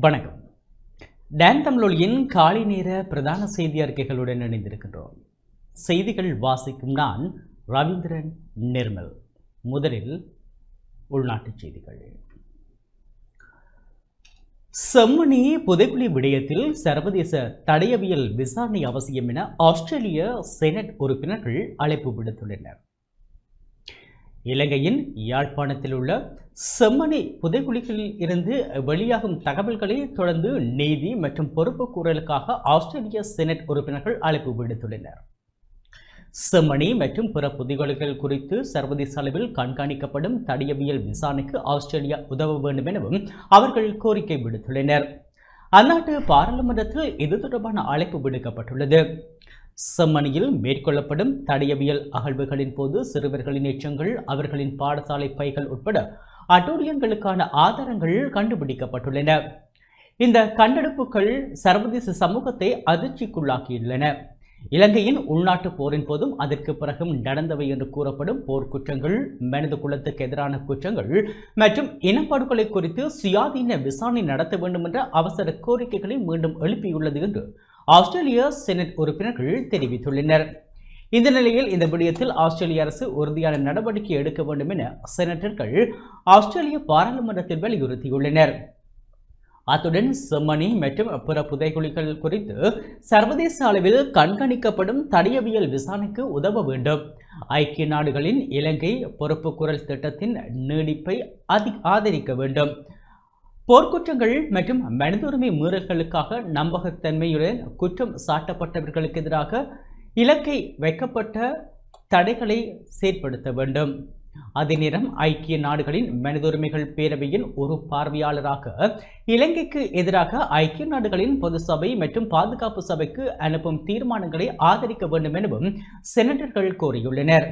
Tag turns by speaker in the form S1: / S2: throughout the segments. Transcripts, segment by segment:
S1: வணக்கம். டேன் தமிழொலியின் காலை நேர பிரதான செய்தி அறிக்கைகளுடன் இணைந்திருக்கின்றோம். செய்திகள் வாசிக்கும் நான் ரவீந்திரன் நிர்மல். முதலில் உள்நாட்டுச் செய்திகள். செம்மணி புதைக்குழி விடயத்தில் சர்வதேச தடயவியல் விசாரணை அவசியம் என ஆஸ்திரேலிய செனட் உறுப்பினர்கள் அழைப்பு விடுத்துள்ளனர். இலங்கையின் யாழ்ப்பாணத்தில் உள்ள செம்மணி புதைகுழிகளில் இருந்து வெளியாகும் தகவல்களை தொடர்ந்து நீதி மற்றும் பொறுப்பு கூறலுக்காக ஆஸ்திரேலிய செனட் உறுப்பினர்கள் அழைப்பு விடுத்துள்ளனர். செம்மணி மற்றும் பிற புதைகுழிகள் குறித்து சர்வதேச அளவில் கண்காணிக்கப்படும் தடியவியல் விசாரணைக்கு ஆஸ்திரேலியா உதவ வேண்டும் எனவும் அவர்கள் கோரிக்கை விடுத்துள்ளனர். அந்நாட்டு பாராளுமன்றத்தில் இது தொடர்பான அழைப்பு விடுக்கப்பட்டுள்ளது. செம்மணியில் மேற்கொள்ளப்படும் தடையவியல் அகழ்வுகளின் போது சிறுவர்களின் எச்சங்கள் அவர்களின் பாடசாலை பைகள் உட்பட அட்டூழியங்களுக்கான ஆதாரங்கள் கண்டுபிடிக்கப்பட்டுள்ளன. இந்த கண்டெடுப்புகள் சர்வதேச சமூகத்தை அதிர்ச்சிக்குள்ளாக்கியுள்ளன. இலங்கையின் உள்நாட்டு போரின் போதும் அதற்கு பிறகும் நடந்தவை என்று கூறப்படும் போர்க்குற்றங்கள் மனித குலத்துக்கு எதிரான குற்றங்கள் மற்றும் இனப்படுகொலை குறித்து சுயாதீன விசாரணை நடத்த வேண்டும் என்ற அவசர கோரிக்கைகளை மீண்டும் எழுப்பியுள்ளது என்று ஆஸ்திரேலிய செனட் உறுப்பினர்கள் தெரிவித்துள்ளனர். இந்த நிலையில் இந்த விடயத்தில் ஆஸ்திரேலிய அரசு உறுதியான நடவடிக்கை எடுக்க வேண்டும் என செனட்டர்கள் ஆஸ்திரேலிய பாராளுமன்றத்தில் வலியுறுத்தியுள்ளனர். அத்துடன் செம்மணி மற்றும் பிற புதைகுழிகள் குறித்து சர்வதேச அளவில் கண்காணிக்கப்படும் தடயவியல் விசாரணைக்கு உதவ வேண்டும். ஐக்கிய நாடுகளின் இலங்கை பொறுப்பு குரல் திட்டத்தின் நீடிப்பை அதி ஆதரிக்க வேண்டும். போர்க்குற்றங்கள் மற்றும் மனித உரிமை மீறல்களுக்காக நம்பகத்தன்மையுடன் குற்றம் சாட்டப்பட்டவர்களுக்கு எதிராக இலக்கை வைக்கப்பட்ட தடைகளை செயற்படுத்த வேண்டும். அதே நேரம் ஐக்கிய நாடுகளின் மனிதுரிமைகள் பேரவையின் ஒரு பார்வையாளராக இலங்கைக்கு எதிராக ஐக்கிய நாடுகளின் பொது சபை மற்றும் பாதுகாப்பு சபைக்கு அனுப்பும் தீர்மானங்களை ஆதரிக்க வேண்டும் எனவும் செனட்டர்கள் கோரியுள்ளனர்.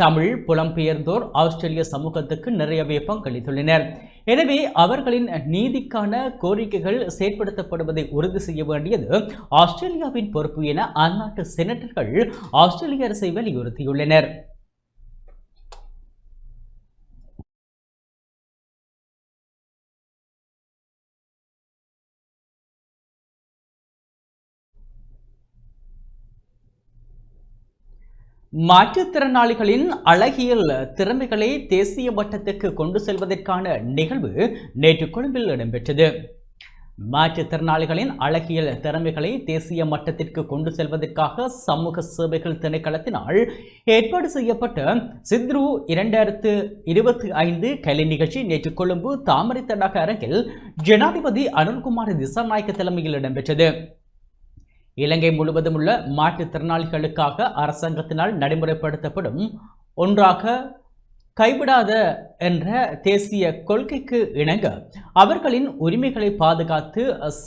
S1: தமிழ் புலம்பெயர்ந்தோர் ஆஸ்திரேலிய சமூகத்துக்கு நிறையவே பங்களித்துள்ளனர். எனவே அவர்களின் நீதிக்கான கோரிக்கைகள் செயற்படுத்தப்படுவதை உறுதி செய்ய வேண்டியது ஆஸ்திரேலியாவின் பொறுப்பு என அந்நாட்டு செனட்டர்கள் ஆஸ்திரேலிய அரசை வலியுறுத்தியுள்ளனர். மாற்றுத்திறனாளிகளின் அழகியல் திறமைகளை தேசிய மட்டத்துக்கு கொண்டு செல்வதற்கான நிகழ்வு நேற்று கொழும்பில் இடம்பெற்றது. மாற்றுத்திறனாளிகளின் அழகியல் திறமைகளை தேசிய மட்டத்திற்கு கொண்டு செல்வதற்காக சமூக சேவைகள் திணைக்களத்தினால் ஏற்பாடு செய்யப்பட்ட சித்ரு இரண்டாயிரத்து இருபத்தி ஐந்து கலை நிகழ்ச்சி நேற்று கொழும்பு தாமரை தடாக அரங்கில் ஜனாதிபதி அருண்குமார் திசாநாயக்க தலைமையில் இடம்பெற்றது. இலங்கை முழுவதும் உள்ள மாற்றுத்திறனாளிகளுக்காக அரசாங்கத்தினால் நடைமுறைப்படுத்தப்படும் ஒன்றாக கைவிடாத என்ற தேசிய கொள்கைக்கு இணங்க அவர்களின் உரிமைகளை பாதுகாத்து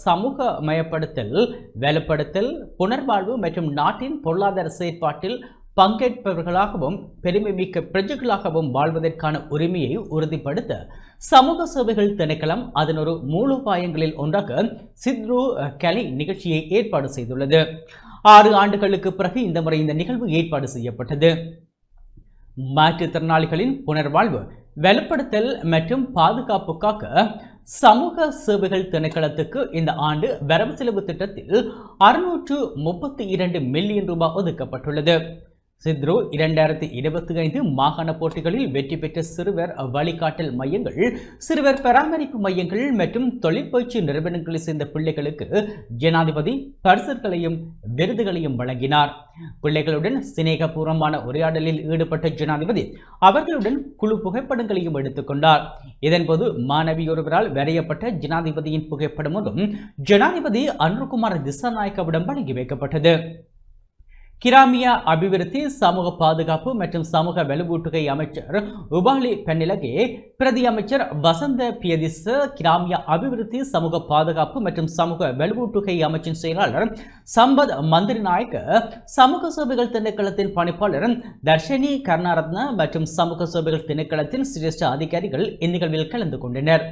S1: சமூகமயப்படுத்தல் வலுப்படுத்தல் புனர்வாழ்வு மற்றும் நாட்டின் பொருளாதார செயற்பாட்டில் பங்கேற்பவர்களாகவும் பெருமை மிக்க பிரஜைகளாகவும் வாழ்வதற்கான உரிமையை உறுதிப்படுத்த சமூக சேவைகள் திணைக்களம் அதனொரு மூலோபாயங்களில் ஒன்றாக சித்ரு கலை நிகழ்ச்சியை ஏற்பாடு செய்துள்ளது. ஆறு ஆண்டுகளுக்கு பிறகு இந்த முறை இந்த நிகழ்வு ஏற்பாடு செய்யப்பட்டது. மாற்றுத்திறனாளிகளின் புனர்வாழ்வு வலுப்படுத்தல் மற்றும் பாதுகாப்புக்காக சமூக சேவைகள் திணைக்களத்துக்கு இந்த ஆண்டு வரவு செலவு திட்டத்தில் அறுநூற்று முப்பத்தி இரண்டு மில்லியன் ரூபாய் ஒதுக்கப்பட்டுள்ளது. சித்ரு இரண்டாயிரத்தி இருபத்தி ஐந்து மாகாண போட்டிகளில் வெற்றி பெற்ற சிறுவர் வழிகாட்டல் மையங்கள் சிறுவர் பராமரிப்பு மையங்கள் மற்றும் தொழிற்பயிற்சி நிறுவனங்களை சேர்ந்த பிள்ளைகளுக்கு ஜனாதிபதி பரிசுகளையும் விருதுகளையும் வழங்கினார். பிள்ளைகளுடன் சிநேகபூர்வமான உரையாடலில் ஈடுபட்ட ஜனாதிபதி அவர்களுடன் குழு புகைப்படங்களையும் எடுத்துக்கொண்டார் இதன்போது மாணவி ஒருவரால் வரையப்பட்ட ஜனாதிபதியின் புகைப்படம் ஒன்றும் ஜனாதிபதி அனுர்குமார் திசாநாயக்கவிடம் வழங்கி வைக்கப்பட்டது. கிராமியா அபிவிருத்தி சமூக பாதுகாப்பு மற்றும் சமூக வலுவூட்டுகை அமைச்சர் உபாலி பெண்ணிலகே பிரதி அமைச்சர் வசந்த பியதிச கிராமிய அபிவிருத்தி சமூக பாதுகாப்பு மற்றும் சமூக வலுவூட்டுகை அமைச்சின் செயலாளர் சம்பத் மந்திரி நாயக்க சமூக சேவைகள் திணைக்களத்தின் பணிப்பாளர் தர்ஷினி கர்ணாரத்ன மற்றும் சமூக சேவைகள் திணைக்களத்தின் சிரேஷ்ட அதிகாரிகள் இந்நிகழ்வில் கலந்து கொண்டனர்.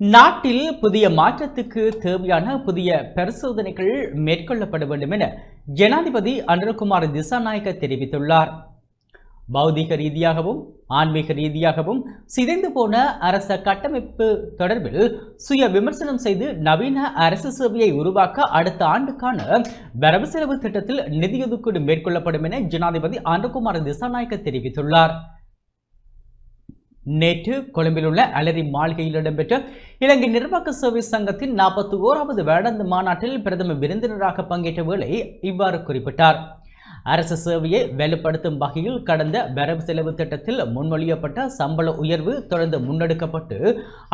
S1: நாட்டில் புதிய மாற்றத்துக்கு தேவையான புதிய பரிசோதனைகள் மேற்கொள்ளப்பட வேண்டும் என ஜனாதிபதி அனுரகுமார் திசாநாயக்க தெரிவித்துள்ளார். பௌதிக ரீதியாகவும் ஆன்மீக ரீதியாகவும் சிதைந்து போன அரச கட்டமைப்பு தொடர்பில் சுய விமர்சனம் செய்து நவீன அரசு சேவையை உருவாக்க அடுத்த ஆண்டுக்கான வரவு செலவு திட்டத்தில் நிதியொதுக்கீடு மேற்கொள்ளப்படும் என ஜனாதிபதி அன்றகுமார் திசாநாயக்க தெரிவித்துள்ளார். நேற்று கொழும்பில் உள்ள அலரி மாளிகையில் இடம்பெற்ற இலங்கை நிர்வாக சேவை சங்கத்தின் நாற்பத்தி ஓராவது வேடந்து மாநாட்டில் பிரதமர் விருந்தினராக பங்கேற்ற வேளை இவ்வாறு குறிப்பிட்டார். அரசு சேவையை வலுப்படுத்தும் வகையில் கடந்த வரவு செலவு திட்டத்தில் முன்மொழியப்பட்ட சம்பள உயர்வு தொடர்ந்து முன்னெடுக்கப்பட்டு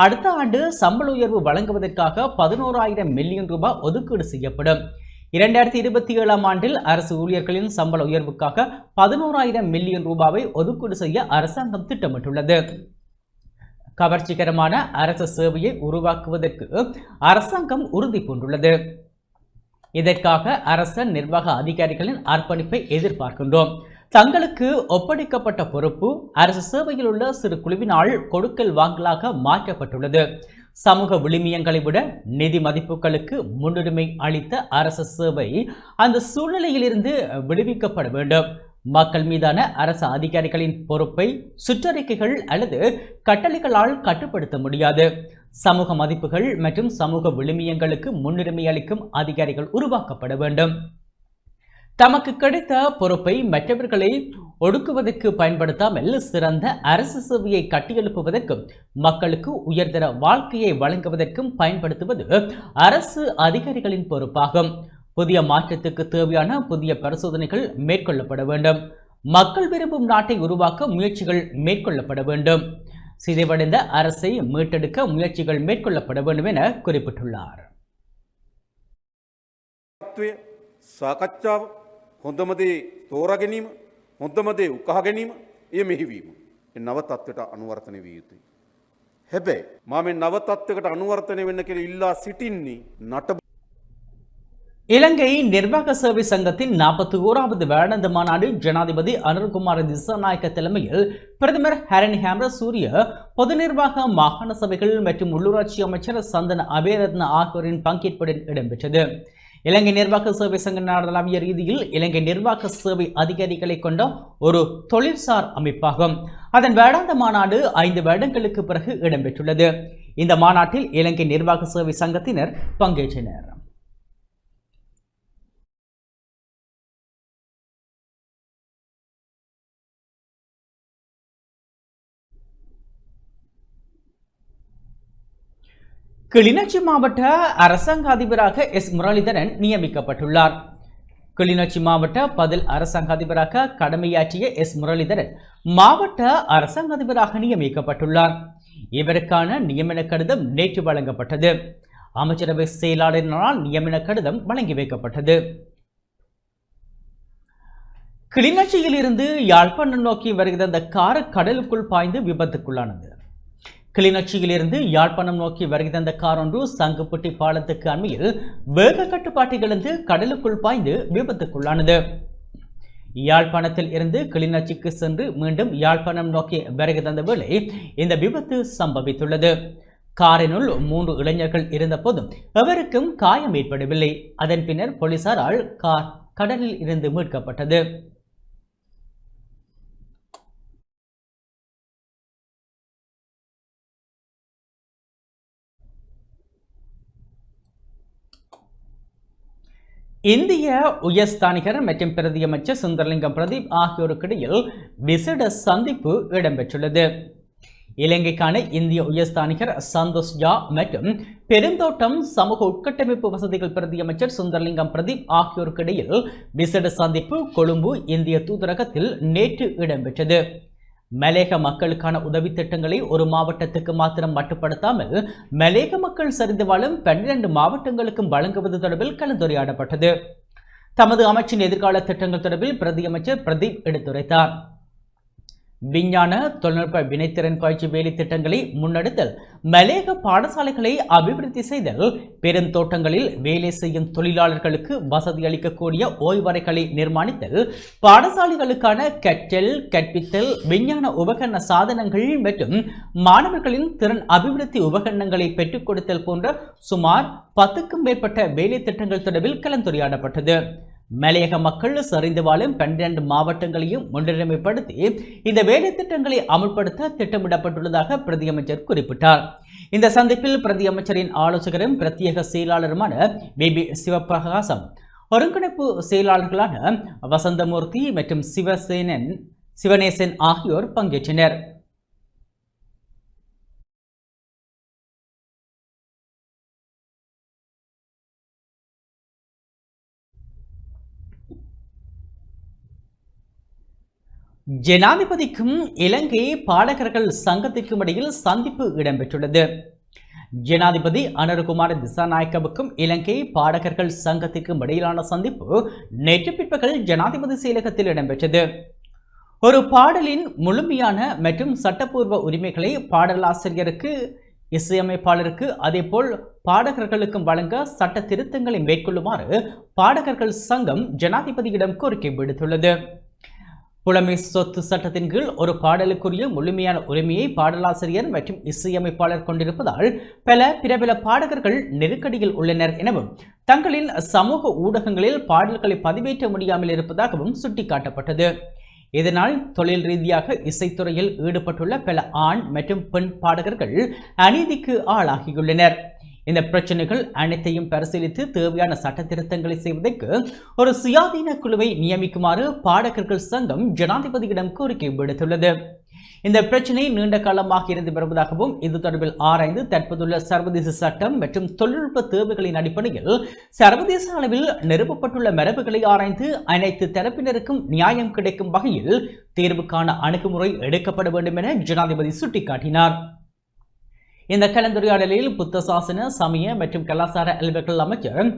S1: அடுத்த ஆண்டு சம்பள உயர்வு வழங்குவதற்காக பதினோராயிரம் மில்லியன் ரூபாய் ஒதுக்கீடு செய்யப்படும். இரண்டாயிரத்தி இருபத்தி ஏழாம் ஆண்டில் அரசு ஊழியர்களின் சம்பள உயர்வுக்காக பதினோராயிரம் மில்லியன் ரூபாவை ஒதுக்கீடு செய்ய அரசாங்கம் திட்டமிட்டுள்ளது. கவர்ச்சிகரமான அரசு சேவையை உருவாக்குவதற்கு அரசாங்கம் உறுதி பூண்டுள்ளது. இதற்காக அரச நிர்வாக அதிகாரிகளின் அர்ப்பணிப்பை எதிர்பார்க்கின்றோம். தங்களுக்கு ஒப்படைக்கப்பட்ட பொறுப்பு அரசு சேவையில் உள்ள சிறு குழுவினால் கொடுக்கல் வாங்கலாக மாற்றப்பட்டுள்ளது. சமூக விளிமியங்களை விட நிதி மதிப்புகளுக்கு முன்னுரிமை அளித்த அரசு சேவை அந்த சூழ்நிலையிலிருந்து விடுவிக்கப்பட வேண்டும். மக்கள் மீதான அரசு அதிகாரிகளின் பொறுப்பை சுற்றறிக்கைகள் அல்லது கட்டளைகளால் கட்டுப்படுத்த முடியாது. சமூக மதிப்புகள் மற்றும் சமூக விழுமியங்களுக்கு முன்னுரிமை அளிக்கும் அதிகாரிகள் உருவாக்கப்பட வேண்டும். தமக்கு கிடைத்த பொறுப்பை மற்றவர்களை ஒடுக்குவதற்கு பயன்படுத்தாமல் சிறந்த அரசு சேவையை கட்டியெழுப்புவதற்கும் மக்களுக்கு உயர்தர வாழ்க்கையை வழங்குவதற்கும் பயன்படுத்துவது அரசு அதிகாரிகளின் பொறுப்பாகும். புதிய மாற்றத்துக்கு தேவையான புதிய பரிசோதனைகள் மேற்கொள்ளப்பட வேண்டும். மக்கள் விரும்பும் நாட்டை உருவாக்க முயற்சிகள் மேற்கொள்ளப்பட வேண்டும். சிதைவடைந்த அரசை மீட்டெடுக்க முயற்சிகள் மேற்கொள்ளப்பட வேண்டும் என குறிப்பிட்டுள்ளார்.
S2: තත්ත්වය සාකච්ඡාව හොඳමදේ තෝරා ගැනීම හොඳමදේ උකහා ගැනීම එය මෙහිවීම. එ නව තත්ත්වයට අනුවර්තනය විය යුතුයි. හැබැයි මම මේ නව තත්ත්වකට අනුවර්තනය වෙන්න කෙළ ඉල්ලා සිටින්නේ නට
S1: இலங்கை நிர்வாக சேவை சங்கத்தின் நாற்பத்தி ஓராவது வேடந்த மாநாடு ஜனாதிபதி அனுர்குமார் திசாநாயக்க தலைமையில் பிரதமர் ஹரணி ஹேம்ர சூரிய பொது நிர்வாக மாகாண சபைகள் மற்றும் உள்ளூராட்சி அமைச்சர் சந்தன அபேரத்ன ஆகியோரின் பங்கேற்புடன் இடம்பெற்றது இலங்கை நிர்வாக சேவை சங்க நாடலாமிய ரீதியில் இலங்கை நிர்வாக சேவை அதிகாரிகளை கொண்ட ஒரு தொழிற்சார் அமைப்பாகும். அதன் வேடாந்த மாநாடு ஐந்து வருடங்களுக்கு பிறகு இடம்பெற்றுள்ளது. இந்த மாநாட்டில் இலங்கை நிர்வாக சேவை சங்கத்தினர் பங்கேற்றனர். கிளிநொச்சி மாவட்ட அரசாங்க அதிபராக எஸ். முரளிதரன் நியமிக்கப்பட்டுள்ளார். கிளிநொச்சி மாவட்ட பதில் அரசாங்க அதிபராக கடமையாற்றிய எஸ். முரளிதரன் மாவட்ட அரசாங்க அதிபராக நியமிக்கப்பட்டுள்ளார். இவருக்கான நியமன கடிதம் நேற்று வழங்கப்பட்டது. அமைச்சரவை செயலாளரினால் நியமன கடிதம் வழங்கி வைக்கப்பட்டது. கிளிநொச்சியில் இருந்து யாழ்ப்பாணம் நோக்கி வருகிற அந்த கார் கடலுக்குள் பாய்ந்து விபத்துக்குள்ளானது. கிளிநொச்சியிலிருந்து யாழ்ப்பாணம் நோக்கி வருகை தந்த கார் ஒன்று சங்குப்பட்டி பாலத்துக்கு அண்மையில் வேக கட்டுப்பாட்டிலிருந்து கடலுக்குள் பாய்ந்து விபத்துக்குள்ளானது. யாழ்ப்பாணத்தில் இருந்து கிளிநொச்சிக்கு சென்று மீண்டும் யாழ்ப்பாணம் நோக்கி வருகை தந்த வேளை இந்த விபத்து சம்பவித்துள்ளது. காரினுள் மூன்று இளைஞர்கள் இருந்த போதும் எவருக்கும் காயம் ஏற்படவில்லை. அதன் பின்னர் போலீசாரால் கார் கடலில் இருந்து மீட்கப்பட்டது. இந்திய உயர்ஸ்தானிகர் மற்றும் பிரதியமைச்சர் சுந்தரலிங்கம் பிரதீப் ஆகியோருக்கிடையில் விசேட சந்திப்பு இடம்பெற்றுள்ளது. இலங்கைக்கான இந்திய உயர்ஸ்தானிகர் சந்தோஷ் ஜா மற்றும் பெருந்தோட்டம் சமூக உட்கட்டமைப்பு வசதிகள் பிரதியமைச்சர் சுந்தரலிங்கம் பிரதீப் ஆகியோருக்கிடையில் விசேட சந்திப்பு கொழும்பு இந்திய தூதரகத்தில் நேற்று இடம்பெற்றது. மலேக மக்களுக்கான உதவி திட்டங்களை ஒரு மாவட்டத்துக்கு மாத்திரம் மட்டுப்படுத்தாமல் மலேக மக்கள் சரிந்து வாழும் பன்னிரண்டு மாவட்டங்களுக்கும் வழங்குவது தொடர்பில் கலந்துரையாடப்பட்டது. தமது அமைச்சின் எதிர்கால திட்டங்கள் தொடர்பில் பிரதி அமைச்சர் பிரதீப் எடுத்துரைத்தார். விஞ்ஞான தொழில்நுட்ப வினைத்திறன் பயிற்சி வேலை திட்டங்களை முன்னெடுத்தல் மலேக பாடசாலைகளை அபிவிருத்தி செய்தல் பெருந்தோட்டங்களில் வேலை செய்யும் தொழிலாளர்களுக்கு வசதி அளிக்கக்கூடிய ஓய்வறைகளை நிர்மாணித்தல் பாடசாலைகளுக்கான கற்றல் கற்பித்தல் விஞ்ஞான உபகரண சாதனங்கள் மற்றும் மாணவர்களின் திறன் அபிவிருத்தி உபகரணங்களை பெற்றுக் கொடுத்தல் போன்ற சுமார் பத்துக்கும் மேற்பட்ட வேலை திட்டங்கள் தொடர்பில் கலந்துரையாடப்பட்டது. மலையக மக்கள் சரிந்து வாழும் பன்னிரண்டு மாவட்டங்களையும் முன்னுரிமைப்படுத்தி இந்த வேலைத்திட்டங்களை அமுல்படுத்த திட்டமிடப்பட்டுள்ளதாக பிரதியமைச்சர் குறிப்பிட்டார். இந்த சந்திப்பில் பிரதியமைச்சரின் ஆலோசகரும் பிரத்யேக செயலாளருமான பிபி சிவபிரகாசம் ஒருங்கிணைப்பு செயலாளர்களான வசந்தமூர்த்தி மற்றும் சிவசேனன் சிவனேசன் ஆகியோர் பங்கேற்றனர். ஜனாதிபதிக்கும் இலங்கை பாடகர்கள் சங்கத்திற்கும் இடையில் சந்திப்பு இடம்பெற்றுள்ளது. ஜனாதிபதி அனருகுமார் திசாநாயக்கவுக்கும் இலங்கை பாடகர்கள் சங்கத்திற்கும் இடையிலான சந்திப்பு நேற்று பிற்பகல் ஜனாதிபதி செயலகத்தில் இடம்பெற்றது. ஒரு பாடலின் முழுமையான மற்றும் சட்டப்பூர்வ உரிமைகளை பாடலாசிரியருக்கு இசையமைப்பாளருக்கு அதேபோல் பாடகர்களுக்கும் வழங்க சட்ட திருத்தங்களை மேற்கொள்ளுமாறு பாடகர்கள் சங்கம் ஜனாதிபதியிடம் கோரிக்கை விடுத்துள்ளது. புலமை சொத்து சட்டத்தின் கீழ் ஒரு பாடலுக்குரிய முழுமையான உரிமையை பாடலாசிரியர் மற்றும் இசையமைப்பாளர் கொண்டிருப்பதால் பல பிரபல பாடகர்கள் நெருக்கடியில் உள்ளனர் எனவும் தங்களின் சமூக ஊடகங்களில் பாடல்களை பதிவேற்ற முடியாமல் இருப்பதாகவும் சுட்டிக்காட்டப்பட்டது. இதனால் தொழில் ரீதியாக இசைத்துறையில் ஈடுபட்டுள்ள பல ஆண் மற்றும் பெண் பாடகர்கள் அநீதிக்கு ஆளாகியுள்ளனர். இந்த பிரச்சனைகள் அனைத்தையும் பரிசீலித்து தேவையான சட்ட திருத்தங்களை செய்வதற்கு ஒரு சுயாதீன குழுவை நியமிக்குமாறு பாடகர்கள் சங்கம் ஜனாதிபதியிடம் கோரிக்கை விடுத்துள்ளது. இந்த பிரச்சனை நீண்ட காலமாக இருந்து வருவதாகவும் இது தொடர்பில் ஆராய்ந்து தற்போதுள்ள சர்வதேச சட்டம் மற்றும் தொழில்நுட்ப தேவைகளின் அடிப்படையில் சர்வதேச அளவில் நிறுவப்பட்டுள்ள மரபுகளை ஆராய்ந்து அனைத்து தரப்பினருக்கும் நியாயம் கிடைக்கும் வகையில் தீர்வுக்கான அணுகுமுறை எடுக்கப்பட வேண்டும் என ஜனாதிபதி சுட்டிக்காட்டினார். இந்த கலந்துரையாடலில் புத்த சாசன சமய மற்றும் கலாச்சார அலுவல்கள் அமைச்சர்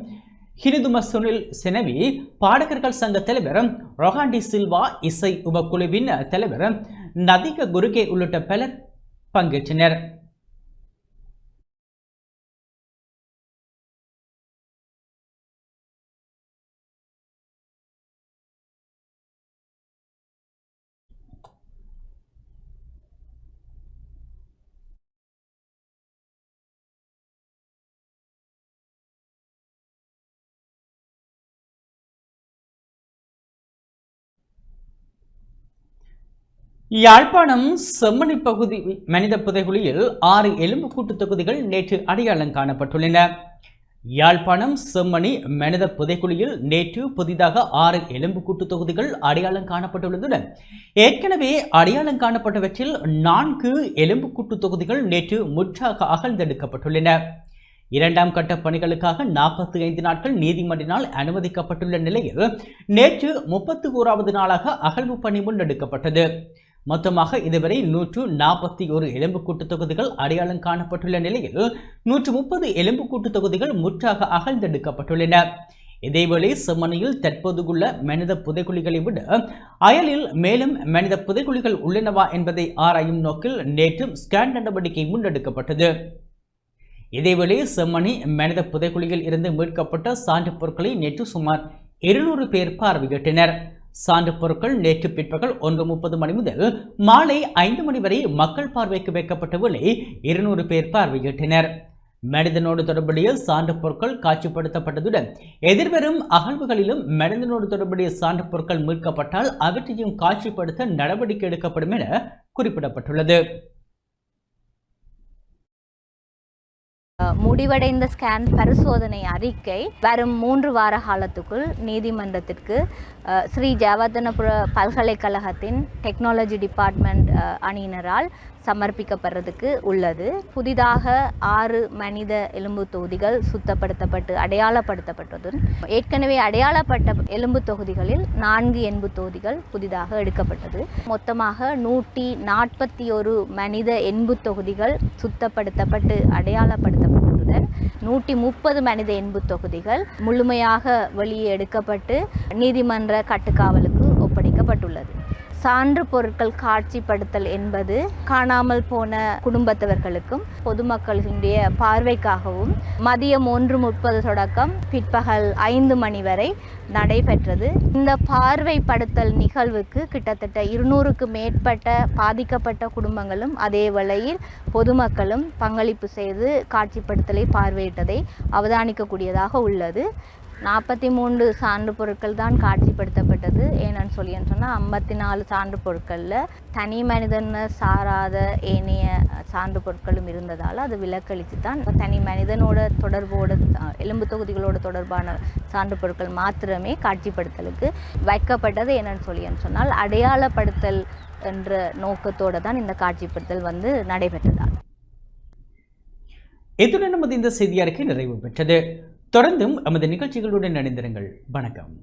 S1: ஹிரிதும சுனில் செனவி பாடகர்கள் சங்க தலைவர் ரொஹாண்டி சில்வா இசை உபக்குழுவின் தலைவர் நதிக குருகே உள்ளிட்ட பலர் பங்கேற்றனர். யாழ்ப்பாணம் செம்மணி பகுதி மனித புதைகுழியில் ஆறு எலும்புக்கூட்டு தொகுதிகள் நேற்று அடையாளம் காணப்பட்டுள்ளன. யாழ்ப்பாணம் செம்மணி மனித புதைக்குழியில் நேற்று புதிதாக ஆறு எலும்புக்கூட்டு தொகுதிகள் அடையாளம் காணப்பட்டுள்ளதுடன் ஏற்கனவே அடையாளம் காணப்பட்டவற்றில் நான்கு எலும்புக்கூட்டு தொகுதிகள் நேற்று முற்றாக அகழ்ந்தெடுக்கப்பட்டுள்ளன. இரண்டாம் கட்ட பணிகளுக்காக நாற்பத்தி ஐந்து நாட்கள் நீதிமன்றினால் அனுமதிக்கப்பட்டுள்ள நிலையில் நேற்று முப்பத்தி ஓராவது நாளாக அகழ்வு பணி முன்னெடுக்கப்பட்டது. மொத்தமாக இதுவரை நூற்று நாற்பத்தி ஒரு எலும்புக்கூட்டு தொகுதிகள் அடையாளம் காணப்பட்டுள்ள நிலையில் நூற்று முப்பது எலும்புக்கூட்டு தொகுதிகள் முற்றாக அகழ்ந்தெடுக்கப்பட்டுள்ளன. இதேவேளை செம்மணியில் தற்போதுள்ள மனித புதைக்குழிகளை விட அயலில் மேலும் மனித புதைக்குழிகள் உள்ளனவா என்பதை ஆராயும் நோக்கில் நேற்றும் ஸ்கேன் நடவடிக்கை முன்னெடுக்கப்பட்டது. இதேவேளை செம்மணி மனித புதைக்குழியில் இருந்து மீட்கப்பட்ட சான்று பொருட்களை நேற்று சுமார் இருநூறு பேர் பார்வையிட்டனர். சான்று பொருட்கள் நேற்று பிற்பகல் ஒன்று முப்பது மணி முதல் மாலை ஐந்து மணி வரை மக்கள் பார்வைக்கு வைக்கப்பட்ட வேளை இருநூறு பேர் பார்வையிட்டனர். மனிதனோடு தொடர்புடைய சான்று பொருட்கள் காட்சிப்படுத்தப்பட்டதுடன் எதிர்வரும் அகழ்வுகளிலும் மனிதனோடு தொடர்புடைய சான்று பொருட்கள் மீட்கப்பட்டால் அவற்றையும் காட்சிப்படுத்த நடவடிக்கை எடுக்கப்படும் என குறிப்பிடப்பட்டுள்ளது.
S3: முடிவடைந்த ஸ்கேன் பரிசோதனை அறிக்கை வரும் மூன்று வார காலத்துக்குள் நீதிமன்றத்திற்கு அஹ், ஸ்ரீ ஜெயவர்தனபுர பல்கலைக்கழகத்தின் டெக்னாலஜி டிபார்ட்மெண்ட் அஹ், அணியினரால் சமர்ப்பிக்கப்படுறதுக்கு உள்ளது. புதிதாக ஆறு மனித எலும்பு தொகுதிகள் சுத்தப்படுத்தப்பட்டு அடையாளப்படுத்தப்பட்டதுடன் ஏற்கனவே அடையாளப்பட்ட எலும்பு தொகுதிகளில் நான்கு எலும்பு தொகுதிகள் புதிதாக எடுக்கப்பட்டது. மொத்தமாக நூற்றி நாற்பத்தி ஒரு மனித எண்பு தொகுதிகள் சுத்தப்படுத்தப்பட்டு அடையாளப்படுத்தப்பட்டதுடன் நூற்றி முப்பது மனித எண்பு தொகுதிகள் முழுமையாக வெளியே எடுக்கப்பட்டு நீதிமன்ற கட்டுக்காவலுக்கு ஒப்படைக்கப்பட்டுள்ளது. சான்று பொருட்கள் காட்சிப்படுத்தல் என்பது காணாமல் போன குடும்பத்தவர்களுக்கும் பொதுமக்களுடைய பார்வைக்காகவும் மதியம் ஒன்று முப்பது தொடக்கம் பிற்பகல் ஐந்து மணி வரை நடைபெற்றது. இந்த பார்வைப்படுத்தல் நிகழ்வுக்கு கிட்டத்தட்ட இருநூறுக்கு மேற்பட்ட பாதிக்கப்பட்ட குடும்பங்களும் அதே வேளையில் பொதுமக்களும் பங்களிப்பு செய்து காட்சிப்படுத்தலை பார்வையிட்டதை அவதானிக்கக்கூடியதாக உள்ளது. நாற்பத்தி மூன்று சான்று பொருட்கள் தான் காட்சிப்படுத்தப்பட்டது. ஏன்னு சொல்லி சொன்னால் ஐம்பத்தி நாலு சான்று பொருட்களில் தனி மனிதனை சாராத ஏனைய சான்று பொருட்களும் இருந்ததால் அது விலக்களித்து தான் தனி மனிதனோட தொடர்போட எலும்பு தொகுதிகளோட தொடர்பான சான்று பொருட்கள் மாத்திரமே காட்சிப்படுத்தலுக்கு வைக்கப்பட்டது என்னன்னு சொல்லி சொன்னால் அடையாளப்படுத்தல் என்ற நோக்கத்தோடு தான் இந்த காட்சிப்படுத்தல் வந்து நடைபெற்றதாகும்.
S1: இத்துடன் நமது இந்த செய்தி அறிக்கை நிறைவு பெற்றது. தொடர்ந்தும் நமது நிகழ்ச்சிகளுடன் இணைந்திருங்கள். வணக்கம்.